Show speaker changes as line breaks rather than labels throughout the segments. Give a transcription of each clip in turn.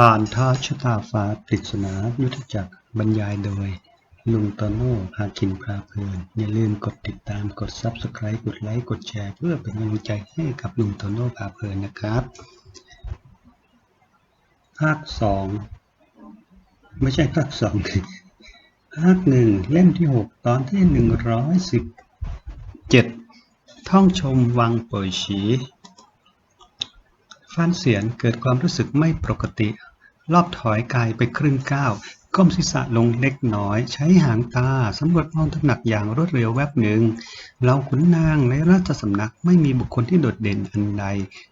ผ่านท้าชะตาฟ้าปริศนายุทธจักรบรรยายโดย ลุงตโน่พาคินพาเพลิน อย่าลืมกดติดตามกด Subscribe กดไลค์กดแชร์ เพื่อเป็นกำลังใจให้กับลุงตโน่พาเพลินนะครับ ภาคสองไม่ใช่ภาคสองภาคหนึ่งเล่มที่หกตอนที่หนึ่งร้อยสิบเจ็ดท่องชมวังเป่ยฉีฟ้านเสียนเกิดความรู้สึกไม่ปกติ รอบถอยกายไปครึ่งก้าวก้มศีรษะลงเล็กน้อย ใช้หางตาสำรวจมองตำหนักอย่างรวดเร็วแวบหนึ่งเราขุนนางในราชสำนักไม่มีบุคคลที่โดดเด่นอันใด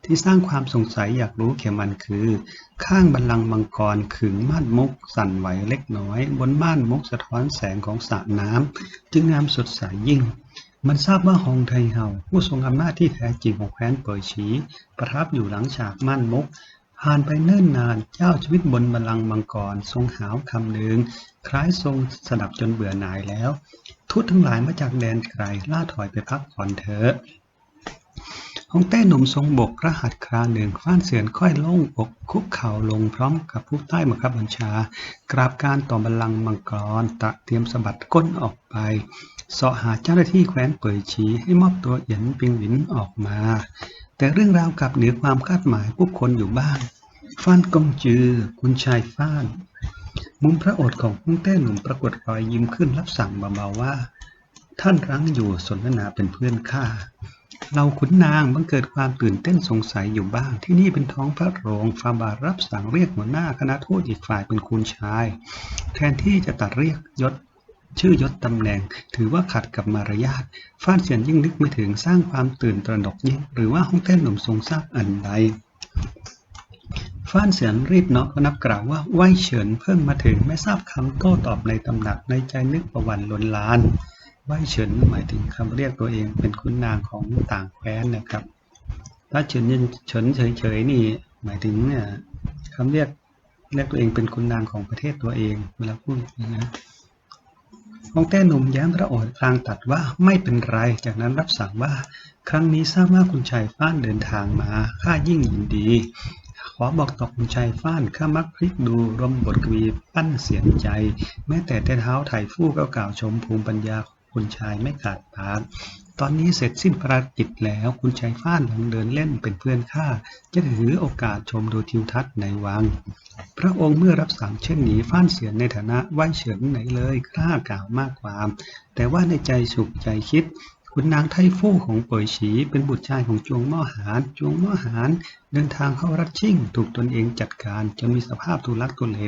ที่สร้างความสงสัยอยากรู้เขมมันคือ ข้างบัลลังก์มังกรขึงม่านมุก สั่นไหวเล็กน้อย บนม่านมุกสะท้อนแสงของสระน้ำจึงงามสดใสยยิ่งมันทราบว่าฮองไทเฮาผู้ทรงอำนาจที่แท้จริงของแคว้นเปยฉีประทับอยู่หลังฉากม่านมุก ผ่านไปเนิ่นนานเจ้าชีวิตบนบัลลังก์มังกรทรงหาวคำหนึ่งคล้ายทรงสดับจนเบื่อหน่ายแล้วทูตทั้งหลายมาจากแดนไกลล่าถอยไปพักผ่อนเถอะฮองเต้หนุ่มทรงบกรหัสคราหนึ่งฟ้านเสียนค่อยล่งอกคุกเข่าลงพร้อมกับผู้ใต้บังคับบัญชา กราบการต่อบัลลังก์มังกรตะเตรียมสะบัดก้นออกไปเสาะหาเจ้าหน้าที่แคว้นเป่ยฉีให้มอบตัวเหยียนปิงหวินออกมา แต่เรื่องราวกลับเหนือความคาดหมายผู้คนอยู่บ้างฟ้านกงจือ คุณชายฟ้าน มุมพระโอษฐ์ของฮ่องเต้หนุ่มปรากฏรอยยิ้มขึ้นรับสั่งเบาๆว่า ท่านรั้งอยู่สนทนาเป็นเพื่อนข้าเราขุนนางบังเกิดความตื่นเต้นสงสัยอยู่บ้าง ที่นี่เป็นท้องพระโรงฟาบารับสั่งเรียกหัวหน้าคณะทูตอีกฝ่ายเป็นคุณชาย แทนที่จะตัดเรียกยศ ชื่อยศตำแหน่ง ถือว่าขัดกับมารยาทฟ้านเสียนยิ่งนึกไม่ถึงสร้างความตื่นตระหนกยิ่งหรือว่าฮ่องเต้นหนุ่มทรงทราบอันใดฟ้านเสียนรีบเนาะนับกล่าวว่าไหวเฉินเพิ่งมาถึงไม่ทราบคำโต้ตอบในตำหนักในใจนึกประวันล้นลานไหวเฉินหมายถึงคำเรียกตัวเองเป็นคุณนางของต่างแคว้นนะครับถ้าเฉินเฉินเฉยๆนี่หมายถึงเนี่ยคำเรียกเรียกตัวเองเป็นคุณนางของประเทศตัวเองเวลาพูดนะ องแต้หนุ่มแย้มพระโอษฐ์พลางตัดว่าไม่เป็นไร จากนั้นรับสั่งว่า ครั้งนี้ทราบว่าคุณชายฟ้านเดินทางมาข้ายิ่งยินดี ขอบอกต่อคุณชายฟ้านข้ามักพลิกดูรมบทกวีปั้นเสียงใจ แม้แต่แต่เท้าไถ่ฟู่ก็กล่าวชมภูมิปัญญาคุณชายไม่ขาดปาก ตอนนี้เสร็จสิ้นภารกิจแล้วคุณชายฟ้านลงเดินเล่นเป็นเพื่อนข้าจะถือโอกาสชมดูทิวทัศน์ในวัง พระองค์เมื่อรับสั่งเช่นนี้ฟ้านเสียนในฐานะไหวเฉินไหนเลยกล้ากล่าวมากความ แต่ว่าในใจสุขใจคิดคุณนางไทฟู่ของเป่ยฉีเป็นบุตรชายของจวงม่อหานจวงม่อหานเดินทางเข้ารัดชิ่ง ถูกตนเองจัดการจนมีสภาพทุลักทุเล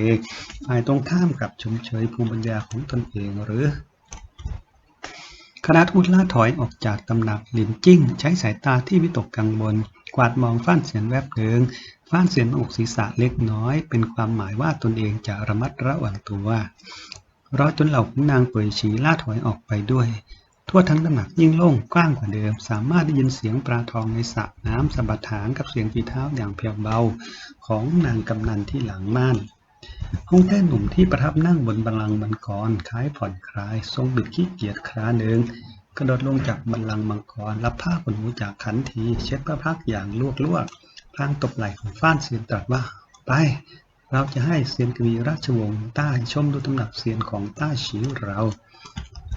ฝ่ายตรงข้ามกับชมเชยภูมิปัญญาของตนเองหรือ คณะทูตล่าถอยออกจากตำหนักหลินจิ้ง ใช้สายตาที่วิตกกังวลกวาดมองฟ้านเสียนแวบเดิงฟ้านเสียนอกศีรษะเล็กน้อย เป็นความหมายว่าตนเองจะระมัดระวังตัวรอจนเหล่าขุนนางเป่ยฉีล่าถอยออกไปด้วย ทั่วทั้งตำหนักยิ่งโล่งกว้างกว่าเดิม สามารถได้ยินเสียงปลาทองในสระน้ำสะบัดฐานกับเสียงฝีเท้าอย่างแผ่วเบา ของนางกำนันที่หลังม่าน ห้องแท้หนุ่มที่ประทับนั่งบนบัลลังก์มังกร คล้ายผ่อนคลาย ทรงบิดขี้เกียจคราหนึ่งกระโดดลงจากบัลลังก์มังกร รับผ้าขนหนูจากขันที เช็ดพระพักอย่างลวกลวกๆพลางตบไหล่ของฟ้านเสียนตรัสว่า ไป เราจะให้เซียนกวีราชวงศ์ต้าชมดูตำหนักเซียนของต้าฉีเรา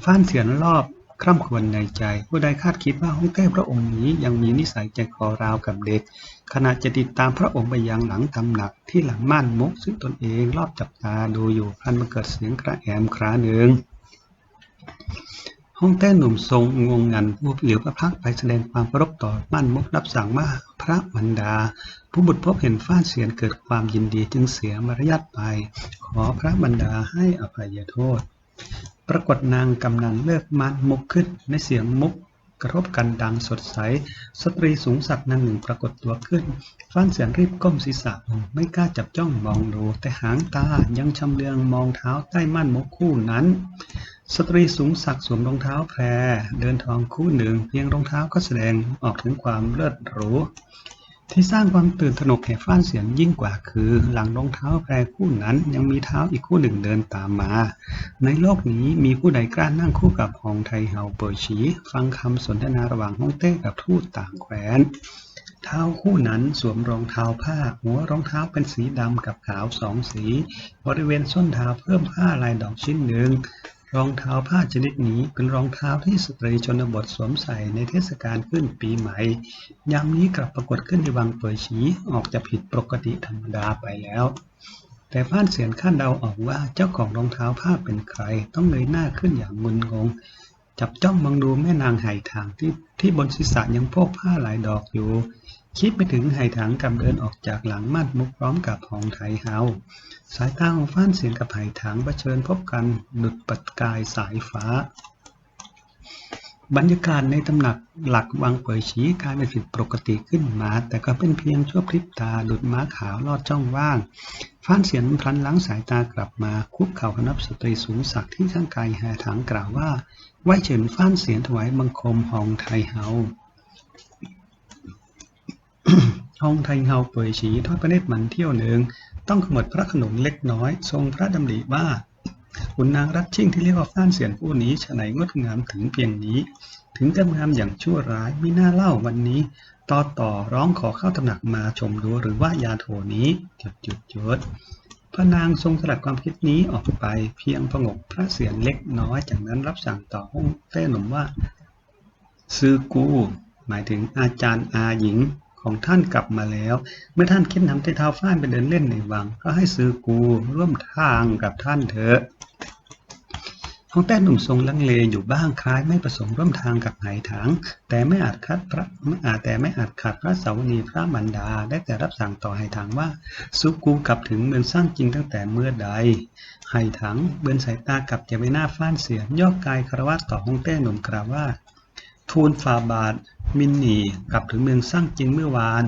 ฟ้านเสียนรอบคร่ำครวญในใจ ผู้ใดคาดคิดว่าฮ่องเต้พระองค์นี้ยังมีนิสัยใจคอราวกับเด็ก ขณะจะติดตามพระองค์ไปยังหลังตำหนักที่หลังม่านมุกซึ่งตนเองรอบจับตาดูอยู่พันมาเกิดเสียงกระแอมคราหนึ่งห้องเต้หนุ่มทรงงงงันวูบเหลียวพระพักไปแสดงความเคารพต่อมั่นมุกรับสั่งว่าพระบรรดา ผู้บุตรพบเห็นฟ้านเสียนเกิดความยินดีจึงเสียมารยาทไป ขอพระบรรดาให้อภัยโทษ ปรากฏนางกำนันเลิกมันมุกขึ้นในเสียงมุก กระทบกันดังสดใส สตรีสูงสักนางหนึ่งปรากฏตัวขึ้นฟ้านเสียงรีบก้มศีรษะลงไม่กล้าจับจ้องมองดู แต่หางตายังชำเลืองมองเท้าใต้ม่านมกคู่นั้น สตรีสูงสักสวมรองเท้าแพร เดินทองคู่หนึ่ง เพียงรองเท้าก็แสดงออกถึงความเลิศหรู ที่สร้างความตื่นตระหนกแห่ฟ้านเสียนยิ่งกว่าคือ หลังรองเท้าแพรคู่นั้นยังมีเท้าอีกคู่หนึ่งเดินตามมา ในโลกนี้มีผู้ใดกล้านั่งคู่กับฮองไทเฮาเปอร์ชี ฟังคำสนทนาระหว่างฮ่องเต้กับทูตต่างแคว้น เท้าคู่นั้นสวมรองเท้าผ้า หัวรองเท้าเป็นสีดำกับขาวสองสี บริเวณส้นเท้าเพิ่มผ้าลายดอกชิ้นหนึ่ง รองเท้าผ้าชนิดนี้เป็นรองเท้าที่สตรีชนบทสวมใส่ในเทศกาลขึ้นปีใหม่ ยามนี้กลับปรากฏขึ้นในวังเปิดฉีออกจะผิดปกติธรรมดาไปแล้ว แต่พ่านเสียนขั้นเดาออกว่าเจ้าของรองเท้าผ้าเป็นใคร ต้องเงยหน้าขึ้นอย่างงุนงง จับจ้องมองดูแม่นางไหถางที่ที่บนศีรษะยังพกผ้าหลายดอกอยู่ คิดไปถึงไหถางกับเดินออกจากหลังมัดมุกพร้อมกับหองไทเฮา สายตาของฟ้านเสียงกับไหถางเผชิญพบกันดุดปัดกายสายฟ้า บรรยากาศในตำหนักหลักวังเปยฉีกลายเป็นผิดปกติขึ้นมา แต่ก็เป็นเพียงชั่วพริบตาดุดม้าขาวลอดช่องว่าง ฟ้านเสียนพลันหล้างสายตากลับมาคุกเข่าคนับสตรีสูงสักที่ข้างกายแห่ถางกล่าวว่าไหวเฉินฟ้านเสียนถวายบังคมหองไทเฮา ฮองไทเฮาเปยฉีทอดพระเนตรมันเที่ยวหนึ่ง ต้องขมวดพระขนงเล็กน้อย ทรงพระดำริว่าขุนนางรัดชิ่งที่เรียกว่าฟ้านเสียนผู้นี้ฉไหนงดงามถึงเพียงนี้ ถึงจะงามอย่างชั่วร้ายไม่น่าเล่าวันนี้ ต่อต่อร้องขอเข้าตำหนักมาชมดูหรือว่ายาโถนี้จุดจุดจุดพระนางทรงสลัดความคิดนี้ออกไปเพียงผงกพระเสียรเล็กน้อย จากนั้นรับสั่งต่อห้องเต้หนุ่มว่าซื้อกู หมายถึงอาจารย์อาหญิง ของท่านกลับมาแล้ว เมื่อท่านคิดนำเท้าฟ้านไปเดินเล่นในวัง ก็ให้ซื้อกูร่วมทางกับท่านเถอะห้องแต้หนุ่มทรงลังเลอยู่บ้างคล้ายไม่ประสงค์ร่วมทางกับไหถางแต่ไม่อาจคัดพระไม่อาจแต่ไม่อาจขัดพระสาวนีพระมันดา ได้แต่รับสั่งต่อไหถางว่าสุกูกลับถึงเมืองสร้างจริงตั้งแต่เมื่อใดไหถางเบือนสายตากลับจะไปหน้าฟ้านเสียย่อกายคารวะต่อห้องแต้หนุ่มกล่าวว่า ทูลฟาบาทมินนีกลับถึงเมืองสร้างจริงเมื่อวาน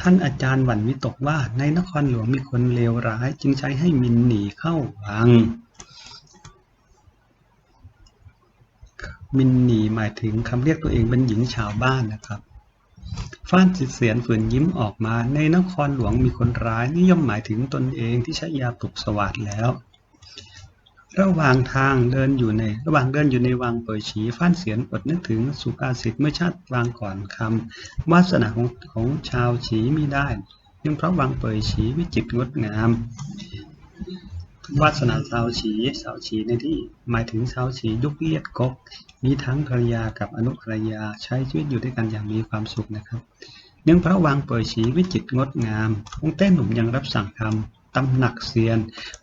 ท่านอาจารย์หวั่นวิตกว่าในนครหลวงมีคนเลวร้ายจึงใช้ให้มินหนีเข้าวัง มินหนีหมายถึงคำเรียกตัวเองเป็นหญิงชาวบ้านนะครับฟ้านจิตเสียนฝืนยิ้มออกมา ในนครหลวงมีคนร้ายนิยมหมายถึงตนเองที่ใช้ยาปลุกสวัสดแล้ว ระหว่างทางเดินอยู่ใน ระหว่างเดินอยู่ในวังเปิดฉีฟ้านเสียนอดนึกถึงสุภาษิตเมื่อชาติวางก่อนคำวาสนาของของชาวฉีมิได้เนื่องเพราะวังเปิดฉีวิจิตรงดงาม วาสนาชาวฉีสาวฉีในที่หมายถึงชาวฉียุคเลียดกก มีทั้งภรรยากับอนุภรรยาใช้ชีวิตอยู่ด้วยกันอย่างมีความสุขนะครับเนื่องเพราะวังเปิดฉีวิจิตรงดงามองค์เต้หนุ่มยังรับสั่งทำ ตำหนักเซียน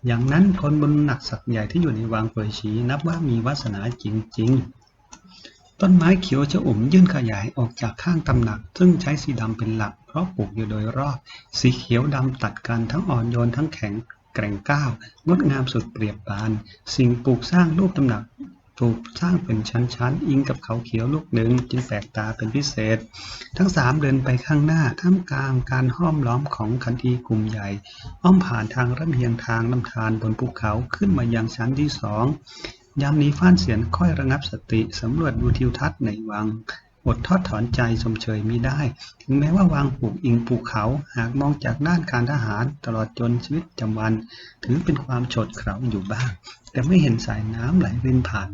อย่างนั้นคนบนหนักสักใหญ่ที่อยู่ในวังเปิดฉีนับว่ามีวาสนาจริง ๆ ต้นไม้เขียวชอุ่มยื่นขยายออกจากข้างตำหนัก ซึ่งใช้สีดำเป็นหลัก เพราะปลูกอยู่โดยรอบ สีเขียวดำตัดกันทั้งอ่อนโยนทั้งแข็งแกร่งก้าวงดงามสุดเปรียบปาน สิ่งปลูกสร้างรูปตำหนัก ปลูกสร้างเป็นชั้นๆ อิงกับเขาเขียวลูกหนึ่งจึงแปลกตาเป็นพิเศษ ทั้งสามเดินไปข้างหน้าท่ามกลางการห้อมล้อมของคันธีกลุ่มใหญ่ อ้อมผ่านทางระเบียงทางลำธารบนภูเขาขึ้นมายังชั้นที่สองยามนี้ฟ้านเสียนค่อยระงับสติสำรวจดูทิวทัศน์ในวังอดทอดถอนใจชมเชยมิได้ ถึงแม้ว่าวางปลูกอิงภูเขา หากมองจากด้านการทหารตลอดจนชีวิตประจำวัน ถือเป็นความโฉดเขราอยู่บ้าง แต่ไม่เห็นสายน้ำไหลรินผ่าน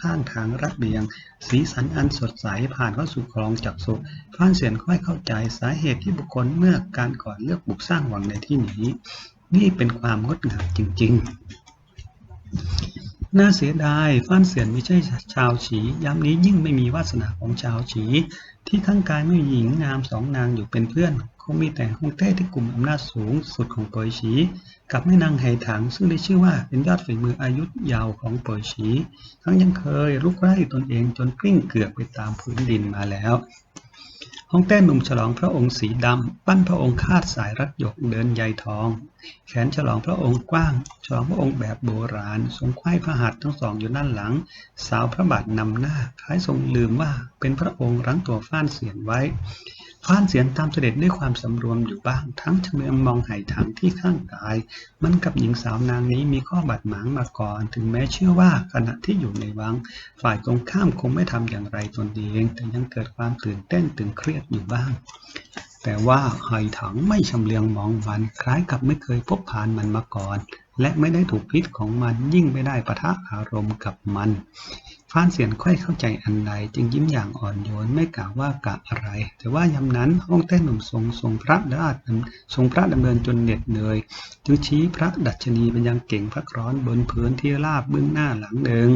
ข้างทางระเบียง สีสันอันสดใสผ่านเข้าสู่คลองจักสุฟ้านเสียนค่อยเข้าใจสาเหตุที่บุคคลเมื่อการก่อนเลือกบุกสร้างวังในที่นี้ นี่เป็นความงดงามจริง ๆ น่าเสียดายฟ้านเสียนไม่ใช่ชาวฉียามนี้ยิ่งไม่มีวาสนาของชาวฉี ที่ข้างกายไม่มีหญิงงามสองนางอยู่เป็นเพื่อน คงมีแต่ฮงเต้ที่กลุ่มอำนาจสูงสุดของปอยฉี กับแม่นางไหถังซึ่งได้ชื่อว่าเป็นยอดฝีมืออายุยาวของปอยฉี ทั้งยังเคยลุกไล่ตนเองจนกลิ้งเกือกไปตามพื้นดินมาแล้ว ฮ่องเต้หนุ่มฉลองพระองค์สีดำ ปั้นพระองค์คาดสายรัดหยกเดินใยทอง แขนฉลองพระองค์กว้าง ฉลองพระองค์แบบโบราณ ทรงไขว้พระหัตถ์ทั้งสองอยู่ด้านหลัง สาวพระบาทนำหน้า คล้ายทรงลืมว่าเป็นพระองค์รั้งตัวฟ้านเสียนไว้ ฟ้านเสียงตามเสด็จด้วยความสำรวมอยู่บ้าง ทั้งเฉลืองมองไหถังที่ข้างกาย มันกับหญิงสาวนางนี้มีข้อบาดหมางมาก่อน ถึงแม้เชื่อว่าขณะที่อยู่ในวัง ฝ่ายตรงข้ามคงไม่ทำอย่างไรตนเอง แต่ยังเกิดความตื่นเต้นตึงเครียดอยู่บ้าง แต่ว่าไหถังไม่ชำเลืองมองมันคล้ายกับไม่เคยพบผ่านมันมาก่อน และไม่ได้ถูกพิษของมันยิ่งไม่ได้ปะทะอารมณ์กับมันฟ้านเสียนค่อยเข้าใจอันใดจึงยิ้มอย่างอ่อนโยนไม่กล่าวว่ากะอะไร แต่ว่ายามนั้นห้องเต้นหนุ่มทรงทรงพระดาษทรงพระดำเนินจนเหน็ดเหนื่อยจึงชี้พระดัชนีเป็นยังเก่งพักร้อนบนพื้นที่ราบเบื้องหน้าหลังหนึ่ง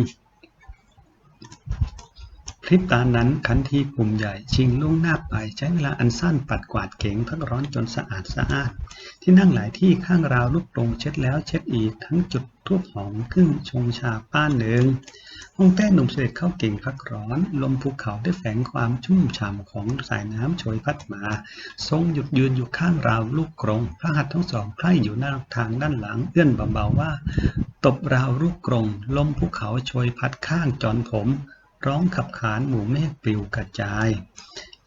พริบตานั้นขันทีกลุ่มใหญ่ ชิงลุ่งหน้าไปใช้เวลาอันสั้นปัดกวาดเก๋งพักร้อนจนสะอาดสะอาด ที่นั่งหลายที่ข้างราวลูกตรงเช็ดแล้วเช็ดอีกทั้งจุดทูบหอมขึ้นชงชาป้านหนึ่งห้องแต้หนุ่มเสด็จเข้าเก่งพักร้อน ลมภูเขาได้แฝงความชุ่มฉ่ำของสายน้ำโชยพัดมา ทรงหยุดยืนอยู่ข้างราวลูกกรงพระหัตถ์ทั้งสองใกล้อยู่หน้าทางด้านหลังเอื้อนเบาๆว่า ตบราวลูกกรงลมภูเขาโชยพัดข้างจอนผม ร้องขับขานหมู่เมฆปลิวกระจาย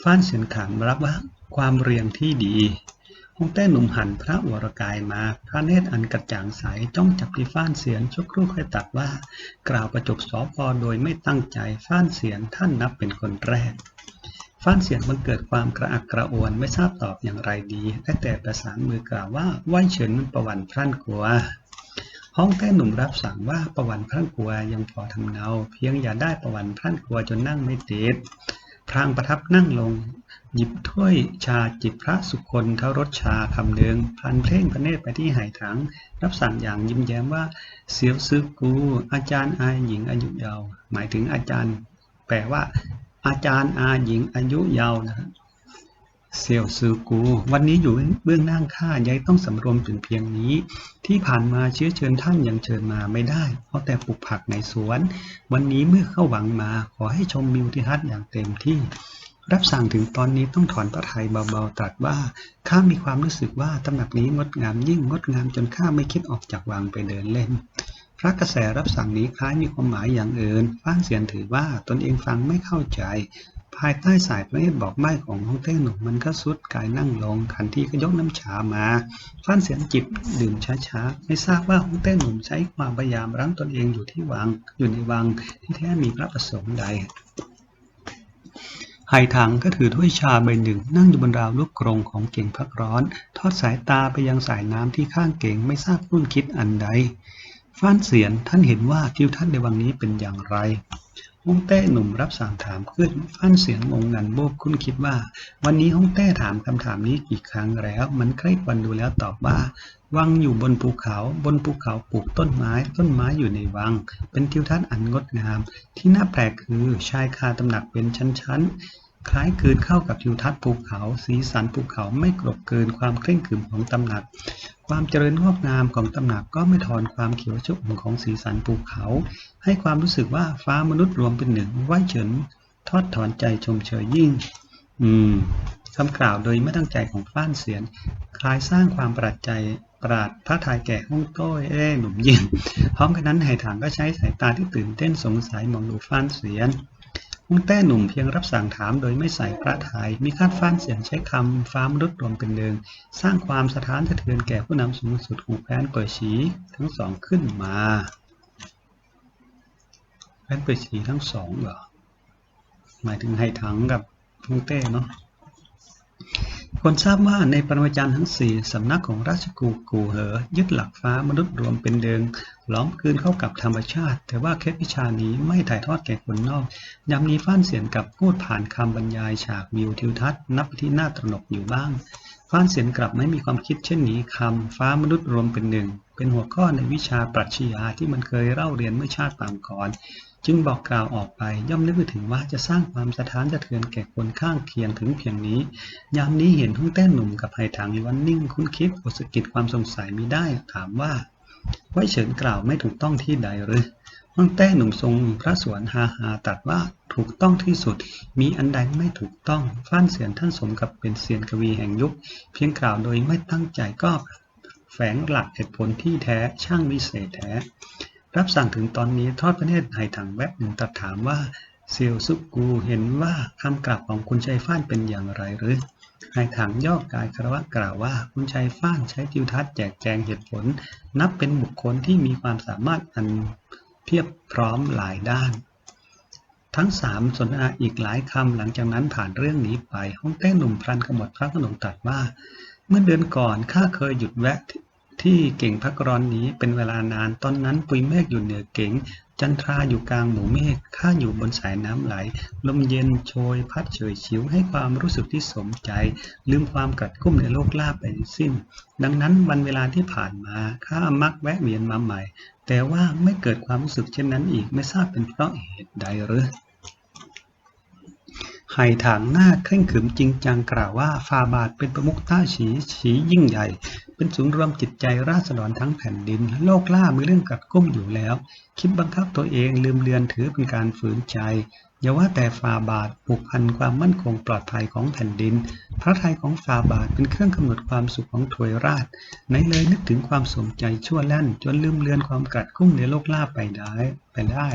ฟ้านเสียนขานรับว่าความเรียงที่ดีฮงเต้หนุ่มหันพระวรกายมา พระเนตรอันกระจ่างใสจ้องจับที่ฟ้านเสียนชุกครู่ค่อยตัดว่า กล่าวประจบสอพอโดยไม่ตั้งใจฟ้านเสียนท่านนับเป็นคนแรกฟ้านเสียนบังเกิดความกระอักกระอ่วนไม่ทราบตอบอย่างไรดีได้แต่ประสานมือกล่าวว่าไหวเฉินมันประวันพรั่นกลัว ห้องแต้หนุ่มรับสั่งว่าประวันพรั่นกลัวยังพอทำเนา เพียงอย่าได้ประวันพรั่นกลัวจนนั่งไม่ติดพรางประทับนั่งลง หยิบถ้วยชาจิบพระสุคนเทารสชาคำเดิงพันเพ่งพระเนตรไปที่ไหถัง รับสั่งอย่างยิ้มแย้มว่า เสียวซึกกู อาจารย์อาหญิงอายุยาว หมายถึงอาจารย์ แปลว่า อาจารย์อาหญิงอายุยาวนะครับ เซียวซือกู วันนี้อยู่เบื้องหน้าข้ายายต้องสำรวมถึงเพียงนี้ ที่ผ่านมาเชื้อเชิญท่านยังเชิญมาไม่ได้ เพราะแต่ปลูกผักในสวน วันนี้เมื่อเข้าหวังมา ขอให้ชมมิวทิทัศน์อย่างเต็มที่ รับสั่งถึงตอนนี้ต้องถอนพระทัยเบาๆตรัสว่า ข้ามีความรู้สึกว่าตำหนักนี้งดงามยิ่งงดงามจนข้าไม่คิดออกจากวังไปเดินเล่นพระกระแสรับสั่งนี้คล้ายมีความหมายอย่างอื่น ฟ้านเสียนถือว่าตนเองฟังไม่เข้าใจ ภายใต้สายพระเนตรบอกใบ้ของฮ่องเต้หนุ่มมันก็สุดกายนั่งลงขันทีก็ยกน้ำชามาฟันเสียงจิบดื่มช้าๆ ไม่ทราบว่าฮ่องเต้หนุ่มใช้ความพยายามรั้งตนเองอยู่ที่วัง อยู่ในวังที่แท้มีพระประสงค์ใดไหถังก็ถือถ้วยชาใบหนึ่งนั่งอยู่บนราวลูกกรงของเก่งพักร้อน ทอดสายตาไปยังสายน้ำที่ข้างเก่งไม่ทราบรุ่นคิดอันใดฟ้านเสียนท่านเห็นว่าทิวทัศน์ในวังนี้เป็นอย่างไร ฮ่องเต้หนุ่มรับสั่งถามขึ้นฟันเสียงงงงันโบกคุณคิดว่า วันนี้ฮ่องเต้ถามคำถามนี้กี่ครั้งแล้ว มันใกล้ควันดูแล้วตอบว่า วังอยู่บนภูเขา บนภูเขาปลูกต้นไม้ ต้นไม้อยู่ในวัง เป็นทิวทัศน์อันงดงาม ที่น่าแปลกคือชายคาตำหนักเป็นชั้นๆ คล้ายคืนเข้ากับทิวทัศน์ภูเขา สีสันภูเขาไม่กลบเกินความเคร่งขรึมของตำหนัก ความเจริญงอกงามของตำหนักก็ไม่ทอนความเขียวชุ่มของสีสันภูเขา ให้ความรู้สึกว่าฟ้ามนุษย์รวมเป็นหนึ่งไหวเฉินทอดถอนใจชมเชยยิ่ง อืมคำกล่าวโดยไม่ตั้งใจของฟ้านเสียน คล้ายสร้างความประหลาดใจปราดพระทายแก่ฮ่องโต้เอ้หนุ่มยิ่งพร้อมกันนั้นไหถังก็ใช้สายตาที่ตื่นเต้นสงสัยมองดูฟ้านเสียน ฮงแต้หนุ่มเพียงรับสั่งถามโดยไม่ใส่พระทยัยมีคาดฟ้านเสียงใช้คำฟ้ามรุดรวมเป็นเดิง สร้างความสะท้านสะเทือนแก่ผู้นำสูงสุดของแคว้นเปิดชีทั้งสองขึ้นมาแคว้นเปิดชีทั้งสองเหรอหมายถึงไฮถังกับฮงเต้เนาะ คนทราบว่าในปรมาจารย์ทั้งสี่สำนักของราชกูกูเหอ ยึดหลักฟ้ามนุษย์รวมเป็นเดิงล้อมคืนเข้ากับธรรมชาติ แต่ว่าเคล็ดวิชานี้ไม่ถ่ายทอดแก่คนนอกยามนี้ฟ้านเสียงกับพูดผ่านคำบรรยายฉากวิวทิวทัศน์ นับที่น่าตระหนกอยู่บ้าง ฟ้านเสียนกลับไม่มีความคิดเช่นนี้คำฟ้ามนุษย์รวมเป็นหนึ่ง เป็นหัวข้อในวิชาปรัชญาที่มันเคยเล่าเรียนเมื่อชาติปางก่อน จึงบอกกล่าวออกไปย่อมนึกถึงว่าจะสร้างความสะท้านสะเทือนแก่คนข้างเคียงถึงเพียงนี้ ยามนี้เห็นทุ่งเต้นหนุ่มกับไผ่ถางวันนิ่งคุ้นคิดอดสกิดความสงสัยมีได้ถามว่าไว้เฉินกล่าวไม่ถูกต้องที่ใดหรือ ฮ่องแต้หนุ่มทรงพระสวนฮาฮาตัดว่าถูกต้องที่สุด มีอันใดไม่ถูกต้อง ฟ้านเสียนท่านสมกับเป็นเสียนกวีแห่งยุค เพียงกล่าวโดยไม่ตั้งใจก็แฝงหลักเหตุผลที่แท้ช่างวิเศษแท้ รับสั่งถึงตอนนี้ทอดพระเนตรไหถังแวบหนึ่งตัดถามว่าเซียวซุกกูเห็นว่าคำกล่าวของคุณชัยฟ้านเป็นอย่างไรหรือไหถังย่อกายคารวะกล่าวว่า คุณชัยฟ้านใช้ทิวทัศน์แจกแจงเหตุผล นับเป็นบุคคลที่มีความสามารถอัน เพียบพร้อมหลายด้าน ทั้งสามสนทนาอีกหลายคำหลังจากนั้นผ่านเรื่องนี้ไปห้องเต้หนุ่มพลันขมวดพระขนงตัดว่า เมื่อเดือนก่อนข้าเคยหยุดแวะที่เก่งพักร้อนนี้เป็นเวลานาน ตอนนั้นปุยเมฆอยู่เหนือเก่ง จันทราอยู่กลางหมู่เมฆข้าอยู่บนสายน้ำไหล ลมเย็นโชย พัดเฉยชิวให้ความรู้สึกที่สมใจ ลืมความกัดกุ้มในโลกลาบไปสิ้น ดังนั้นวันเวลาที่ผ่านมาข้ามักแวะเวียนมาใหม่ แต่ว่าไม่เกิดความรู้สึกเช่นนั้นอีกไม่ทราบเป็นเพราะเหตุใดหรือไห่ถางหน้าเคร่งขึมจริงจังกล่าวว่าฟาบาทเป็นประมุขต้าฉีฉียิ่งใหญ่ เป็นศูนย์รวมจิตใจราษฎรทั้งแผ่นดิน โลกล่ามีเรื่องกัดก้มอยู่แล้ว คิดบังคับตัวเองลืมเลือนถือเป็นการฝืนใจ อย่าว่าแต่ฟาบาทผูกพันความมั่นคงปลอดภัยของแผ่นดิน พระทัยของฟาบาทเป็นเครื่องกำหนดความสุขของถวยราชไหนเลยนึกถึงความสมใจชั่วแล่น จนลืมเลือนความกัดกุ้มในโลกล่าไปได้ไปได้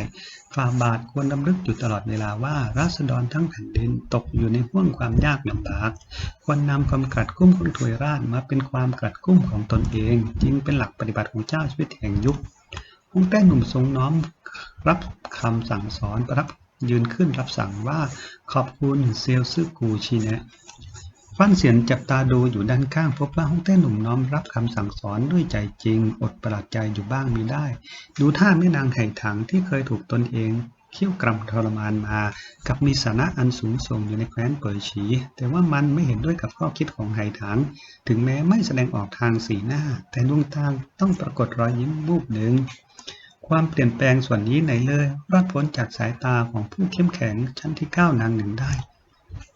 ฟาบาทควรดำลึกอยู่ตลอดเวลาว่าราษฎรทั้งแผ่นดินตกอยู่ในห่วงความยากลำบาก ควรนำความกัดกุ้มของถวยราชมาเป็นความกัดกุ้มของตนเอง จึงเป็นหลักปฏิบัติของเจ้าชีวิตแห่งยุคฮ่องแต้หนุ่มทรงน้อมรับคำสั่งสอนประทับ ยืนขึ้นรับสั่งว่าขอบคุณเซียวซื่อกูชีแนะฟันเสียนจับตาดูอยู่ด้านข้างพบว่าฮ่องเต้หนุ่มน้อมรับคำสั่งสอนด้วยใจจริง อดประหลาดใจอยู่บ้างมีได้ ดูท่าแม่นางไห่ถังที่เคยถูกตนเองเคี่ยวกรำทรมานมา กับมีสานะอันสูงส่งอยู่ในแคว้นเปิดฉี แต่ว่ามันไม่เห็นด้วยกับข้อคิดของไห่ถัง ถึงแม้ไม่แสดงออกทางสีหน้า แต่ดวงตาต้องปรากฏรอยยิ้มบูบหนึ่ง ความเปลี่ยนแปลงส่วนนี้ไหนเลยรอดพ้นจากสายตาของผู้เข้มแข็งชั้นที่เก้านางหนึ่งได้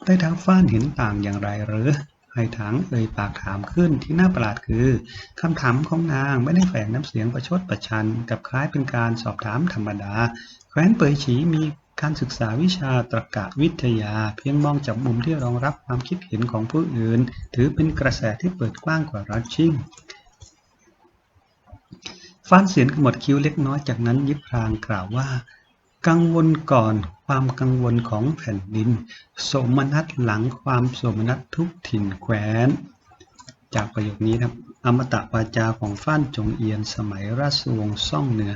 ได้ทั้งฟ้านเห็นต่างอย่างไรหรือไห่ถังเอ่ยปากถามขึ้นที่น่าประหลาดคือคำถามของนางไม่ได้แฝงน้ำเสียงประชดประชัน กับคล้ายเป็นการสอบถามธรรมดา แคว้นเปยฉีมีการศึกษาวิชาตรรกะวิทยา เพียงมองจากมุมที่รองรับความคิดเห็นของผู้อื่น ถือเป็นกระแสที่เปิดกว้างกว่ารัชชิ่ง ฟ้านเสียนขมวดคิ้วเล็กน้อยจากนั้นยิบพลางกล่าวว่า กังวลก่อนความกังวลของแผ่นดินโสมนัสหลังความโสมนัสทุกถิ่นแคว้น จากประโยคนี้ครับ อมตะวาจาของฟ้านจงเอียนสมัยราชวงศ์ซ่องเหนือ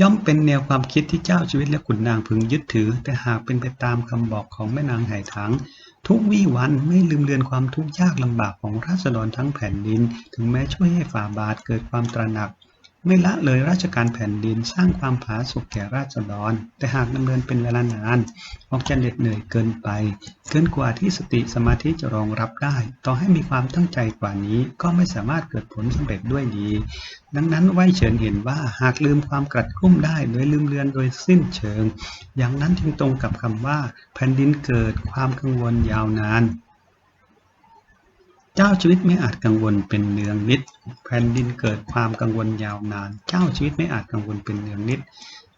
ย่อมเป็นแนวความคิดที่เจ้าชีวิตและขุนนางพึงยึดถือ แต่หากเป็นไปตามคำบอกของแม่นางไหถัง ทุกวี่วันไม่ลืมเลือนความทุกข์ยากลำบากของราษฎรทั้งแผ่นดิน ถึงแม้ช่วยให้ฝ่าบาทเกิดความตระหนัก ไม่ละเลยราชการแผ่นดินสร้างความผาสุกแก่ราษฎร แต่หากดำเนินเป็นเวลานาน ออกจะเหน็ดเหนื่อยเกินไป เกินกว่าที่สติสมาธิจะรองรับได้ ต่อให้มีความตั้งใจกว่านี้ก็ไม่สามารถเกิดผลสำเร็จด้วยดี ดังนั้นไว้เฉินเห็นว่าหากลืมความกรัดกุ้มได้โดยลืมเลือนโดยสิ้นเชิง อย่างนั้นจึงตรงกับคำว่า แผ่นดินเกิดความกังวลยาวนาน เจ้าชีวิตไม่อาจกังวลเป็นเนืองนิด แผ่นดินเกิดความกังวลยาวนาน เจ้าชีวิตไม่อาจกังวลเป็นเนืองนิด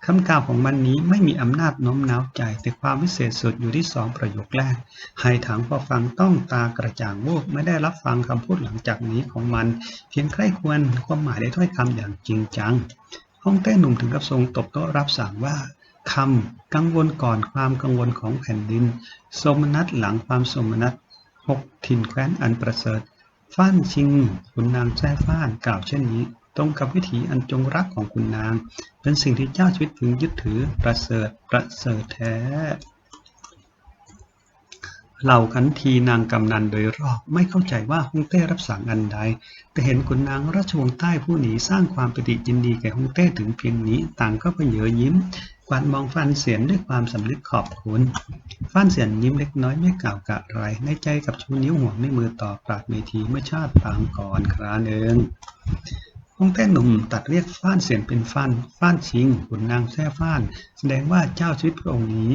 คำกล่าวของมันนี้ไม่มีอำนาจโน้มน้าวใจ แต่ความวิเศษสุดอยู่ที่สองประโยคแรกไฮถังพอฟังต้องตากระจ่างโวกไม่ได้รับฟังคำพูดหลังจากนี้ของมัน เพียงใคร่ควรความหมายในถ้อยคำอย่างจริงจังห้องเต้หนุ่มถึงกับทรงตบโต๊ะรับสั่งว่าคำกังวลก่อนความกังวลของแผ่นดิน สมนัตหลังความสมนัต หกถิ่นแคว้นอันประเสริฐ ฟ้านชิง คุณนางแท้ฟ้านกล่าวเช่นนี้ ตรงกับวิถีอันจงรักของคุณนาง เป็นสิ่งที่เจ้าชีวิตพึงยึดถือประเสริฐประเสริฐแท้เหล่าขันทีนางกำนันโดยรอบไม่เข้าใจว่าฮ่องเต้รับสั่งอันใด แต่เห็นขุนนางราชวงศ์ใต้ผู้หนีสร้างความปฏิยินดีแก่ฮ่องเต้ถึงเพียงนี้ ต่างก็เพเยอยิ้ม กวาดมองฟันเสียนด้วยความสำนึกขอบคุณ ฟันเสียนยิ้มเล็กน้อยไม่กล่าวกะไร ในใจกับชูนิ้วหัวในมือต่อปราดเมทีเมื่อชาติปางก่อนคราเนึงฮ่องเต้หนุ่มตัดเรียกฟ้านเสียนเป็นฟ้านฟ้านชิงขุนนางแท้ฟ้าน แสดงว่าเจ้าชีวิตพระองค์นี้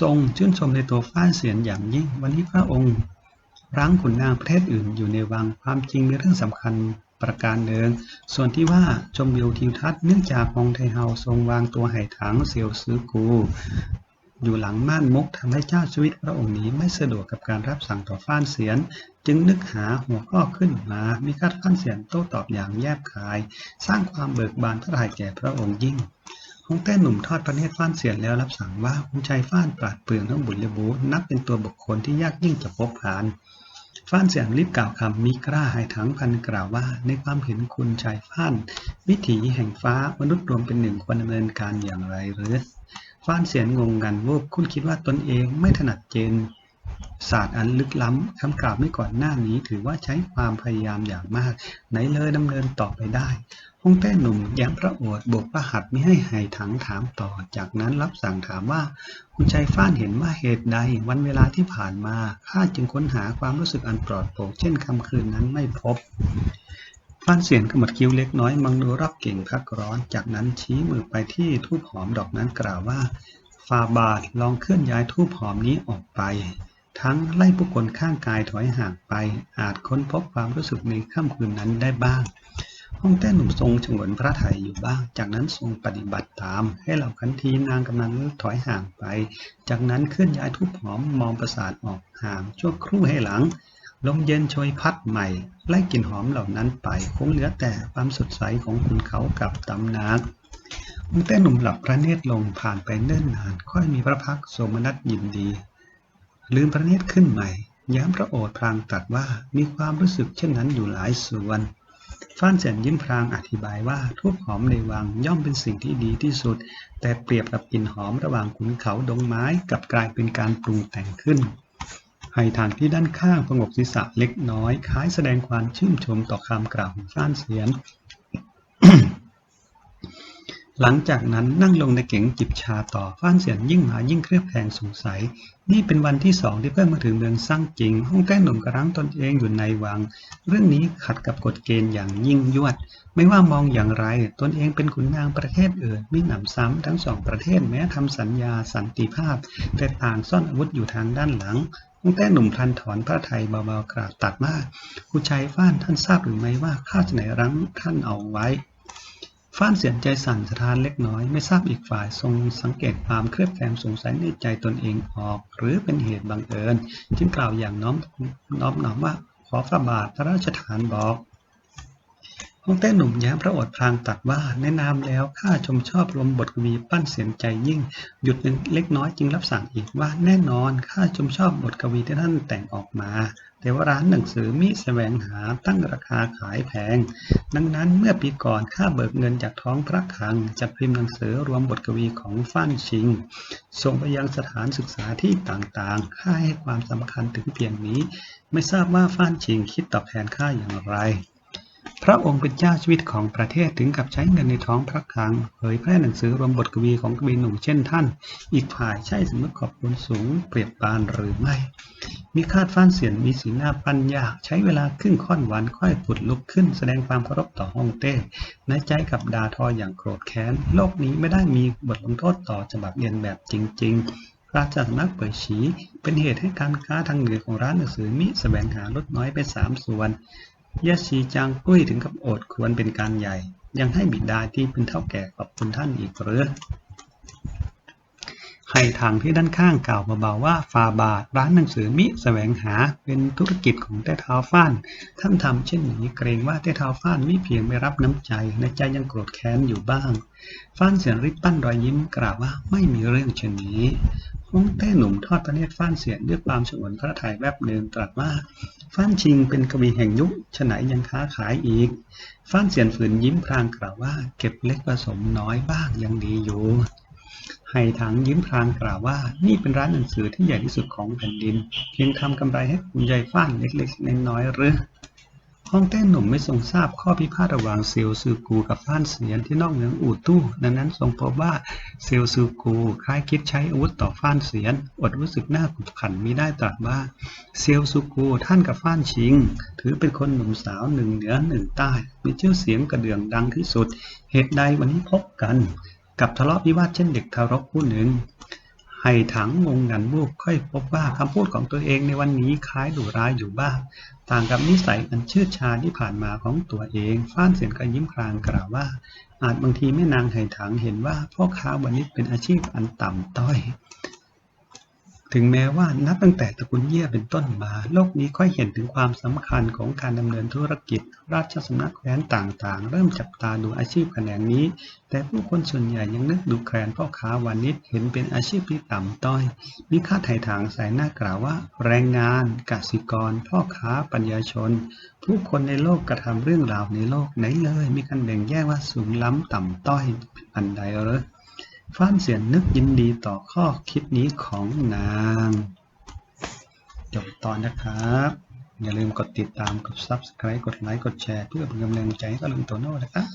ทรงชื่นชมในตัวฟ้านเสียนอย่างยิ่ง วันนี้พระองค์รั้งขุนนางประเทศอื่นอยู่ในวังความจริงมีเรื่องสำคัญ ประการหนึ่ง ส่วนที่ว่าชมวิวทิวทัศน์เนื่องจากมองไทเฮาทรงวางตัวไห่ถังเซียวซื้อกู อยู่หลังม่านมุกทำให้เจ้าชีวิตพระองค์นี้ไม่สะดวกกับการรับสั่งต่อฟ้านเสียน จึงนึกหาหัวข้อขึ้นมามีคาดฟ้านเสียนโต้ตอบอย่างแยบคาย สร้างความเบิกบานพระทัยแก่พระองค์ยิ่งฮงเต้หนุ่มทอดพระเนตรฟ้านเสียนแล้วรับสั่งว่าคุณชายฟ้านปราดเปรื่องทั้งบุญและบูนับเป็นตัวบุคคลที่ยากยิ่งจะพบผ่าน ฟ้านเสียงรีบกล่าวคำมีกล้าหายถังพันกล่าวว่า ในความเห็นคุณชายฟ้าน วิถีแห่งฟ้ามนุษย์รวมเป็นหนึ่งควรดำเนินการอย่างไรหรือฟ้านเสียงงงกันวูบคุณคิดว่าตนเองไม่ถนัดเจน ศาสตร์อันลึกล้ำ คำกล่าวไม่ก่อนหน้านี้ถือว่าใช้ความพยายามอย่างมาก ไหนเลยดำเนินต่อไปได้ฮ่องแต้หนุ่มแย้มพระโอษฐ์โบกประหัตไม่ให้ไหถังถามต่อ จากนั้นรับสั่งถามว่า คุณชายฟ้านเห็นว่าเหตุใด วันเวลาที่ผ่านมาข้าจึงค้นหาความรู้สึกอันปลอดโปร่งเช่นคำคืนนั้นไม่พบฟ้านเสียนขมวดคิ้วเล็กน้อยมองดูรับเก่งพักร้อน จากนั้นชี้มือไปที่ทูบหอมดอกนั้นกล่าวว่าฟาบาทลองเคลื่อนย้ายทูบหอมนี้ออกไป ทั้งไล่ผู้คนข้างกายถอยห่างไป อาจค้นพบความรู้สึกในค่ำคืนนั้นได้บ้าง ห้องแต้หนุ่มทรงฉงนพระไถยอยู่บ้าง จากนั้นทรงปฏิบัติตาม ให้เหล่าคันทีนางกำนันถอยห่างไป จากนั้นเคลื่อนย้ายทูบหอมมองประสาทออกห่างชั่วครู่ให้หลังลมเย็นโชยพัดใหม่ ไล่กลิ่นหอมเหล่านั้นไป คงเหลือแต่ความสดใสของคุณเขากับตำนานห้องแต้หนุ่มหลับพระเนตรลงผ่านไปเนิ่นนาน ค่อยมีพระพักโสมนัสยินดี ลืมพระเนตรขึ้นใหม่ ย้ำพระโอษฐ์พลางตรัสว่ามีความรู้สึกเช่นนั้นอยู่หลายส่วนฟ้านเสียนยิ้มพลางอธิบายว่าทูบหอมในวังย่อมเป็นสิ่งที่ดีที่สุด แต่เปรียบกับกลิ่นหอมระหว่างขุนเขาดงไม้กับกลายเป็นการปรุงแต่งขึ้นไหทางที่ด้านข้างประงกศีรษะเล็กน้อย คล้ายแสดงความชื่นชมต่อคำกล่าวของฟ้านเสียน หลังจากนั้นนั่งลงในเก๋งจิบชาต่อฟ้านเสียนยิ่งมายิ่งเครียดแคลงสงสัย นี่เป็นวันที่สองที่เพิ่งมาถึงเมืองสร้างจริงห้องแต้หนุ่มกระรังตนเองอยู่ในวัง เรื่องนี้ขัดกับกฎเกณฑ์อย่างยิ่งยวด ไม่ว่ามองอย่างไรตนเองเป็นขุนนางประเทศอื่นมิหนำซ้ำทั้งสองประเทศแม้ทำสัญญาสันติภาพ แต่ต่างซ่อนอาวุธอยู่ทางด้านหลังห้องแต้หนุ่มพลันถอนพระไทยเบาๆกราบตัดว่าคุณชายฟ้านท่านทราบหรือไม่ว่าข้าจะไหนรั้งท่านเอาไว้ ฟ้านเสียนใจสั่นสะท้านเล็กน้อย ไม่ทราบอีกฝ่ายทรงสังเกตความเครียดแคลงสงสัยในใจตนเองออก หรือเป็นเหตุบังเอิญ จึงกล่าวอย่างน้อมน้อมน้อมว่าขอพระบาทพระราชทานบอกฮ่องเต้หนุ่มแย้มพระโอษฐ์พลางตัดว่าในะนาแล้วข้าชมชอบรมบทกวีปั้นเสียนใจยิ่ง หยุดเล็กน้อยจึงรับสั่งอีกว่าแน่นอนข้าชมชอบบทกวีที่ท่านแต่งออกมา แต่ว่าร้านหนังสือมิแสวงหาตั้งราคาขายแพง ดังนั้นเมื่อปีก่อนข้าเบิกเงินจากท้องพระคลังจัดพิมพ์หนังสือรวมบทกวีของฟ้านชิง ส่งไปยังสถานศึกษาที่ต่างๆ ค่าให้ความสำคัญถึงเพียงนี้ ไม่ทราบว่าฟ้านชิงคิดตอบแทนข้าอย่างไร พระองค์เป็นเจ้าชีวิตของประเทศถึงกับใช้เงินในท้องพระคลังเผยแพร่หนังสือรวมบทกวีของกวีหนุ่มเช่นท่าน อีกฝ่ายใช่สำนึกขอบคุณสูงเปรียบปานหรือไม่ มีคาดฟ้านเสียนมีสีหน้าปัญญาใช้เวลาครึ่งค่อนวันค่อยผุดลุกขึ้น แสดงความเคารพต่อฮ่องเต้ในใจกับดาทออย่างโกรธแค้น โลกนี้ไม่ได้มีบทลงโทษต่อฉบับเรียนแบบจริง ๆราชสำนักเปิดฉีเป็นเหตุให้การค้าทางเหนือของร้านหนังสือมิแสวงหาลดน้อยไปสามส่วน ยะชีจางกุ้ยถึงกับโอดควรเป็นการใหญ่ ยังให้บิดาที่เป็นเท่าแก่ขอบคุณท่านอีกหรือไข่ถังที่ด้านข้างกล่าวเบาๆว่าฟาบาทร้านหนังสือมิแสวงหาเป็นธุรกิจของแต่เท้าฟ้านท่านทำเช่นนี้เกรงว่าแต่เท้าฟ้านไม่เพียงไม่รับน้ำใจในใจยังโกรธแค้นอยู่บ้าง ฟ้านเสียนริบปั้นรอยยิ้มกล่าวว่าไม่มีเรื่องเช่นนี้ฮ่องเต้หนุ่มทอดพระเนตรฟ้านเสียนด้วยความฉงนพระทัยแวบหนึ่งตรัสว่า ฟ้านชิงเป็นกวีแห่งยุคฉไหนยังค้าขายอีก ฟ้านเสียนฝืนยิ้มพลางกล่าวว่า เก็บเล็กผสมน้อยบ้างยังดีอยู่ไห่ถังยิ้มพลางกล่าวว่า นี่เป็นร้านหนังสือที่ใหญ่ที่สุดของแผ่นดิน เพียงทำกำไรให้คุณยายฟ้านเล็กๆน้อยๆหรือ ฮ่องเต้หนุ่มไม่ทรงทราบข้อพิพาทระหว่างเซียวซือกูกับฟ้านเสียนที่นอกเหนืออู่ตู้ ดังนั้นทรงพบว่าเซียวซือกูคล้ายคิดใช้อาวุธต่อฟ้านเสียน อดรู้สึกหน้าขุนขันมิได้ตรัสว่าเซียวซือกูท่านกับฟ้านชิง ถือเป็นคนหนุ่มสาวหนึ่งเหนือหนึ่งใต้ มีชื่อเสียงกระเดื่องดังที่สุด เหตุใดวันนี้พบกัน กับทะเลาะวิวาทเช่นเด็กทารกผู้หนึ่ง ให้ถังงงงันบูกค่อยพบว่าคำพูดของตัวเองในวันนี้คล้ายดุร้ายอยู่บ้าง ต่างกับนิสัยอันชื่อชาที่ผ่านมาของตัวเองฟ้านเสียงก็ยิ้มคลางกล่าวว่า อาจบางทีแม่นางไห่ถังเห็นว่าพ่อค้าวันนี้เป็นอาชีพอันต่ำต้อย ถึงแม้ว่านับตั้งแต่ตระกูลเย่ยเป็นต้นมา โลกนี้ค่อยเห็นถึงความสำคัญของการดำเนินธุรกิจ ราชสำนักแคว้นต่างๆ เริ่มจับตาดูอาชีพแขนงนี้ แต่ผู้คนส่วนใหญ่ยังนึกดูแคลนพ่อค้าวานิชเห็นเป็นอาชีพที่ต่ำต้อย มีค่าไถ่ถางสายหน้ากล่าวว่า แรงงานกสิกร พ่อค้า ปัญญาชน ผู้คนในโลกกระทำเรื่องราวในโลกไหนเลย มีการแบ่งแยกว่าสูงล้ำต่ำต้อยอันใดหรือ ฟ้านเสียนนึกยินดีต่อข้อคิดนี้ของนางจบตอนนะครับ อย่าลืมกดติดตาม กด Subscribe กดไลค์ กดแชร์ เพื่อเป็นกำลังใจให้กับลุงโตโน่นะครับ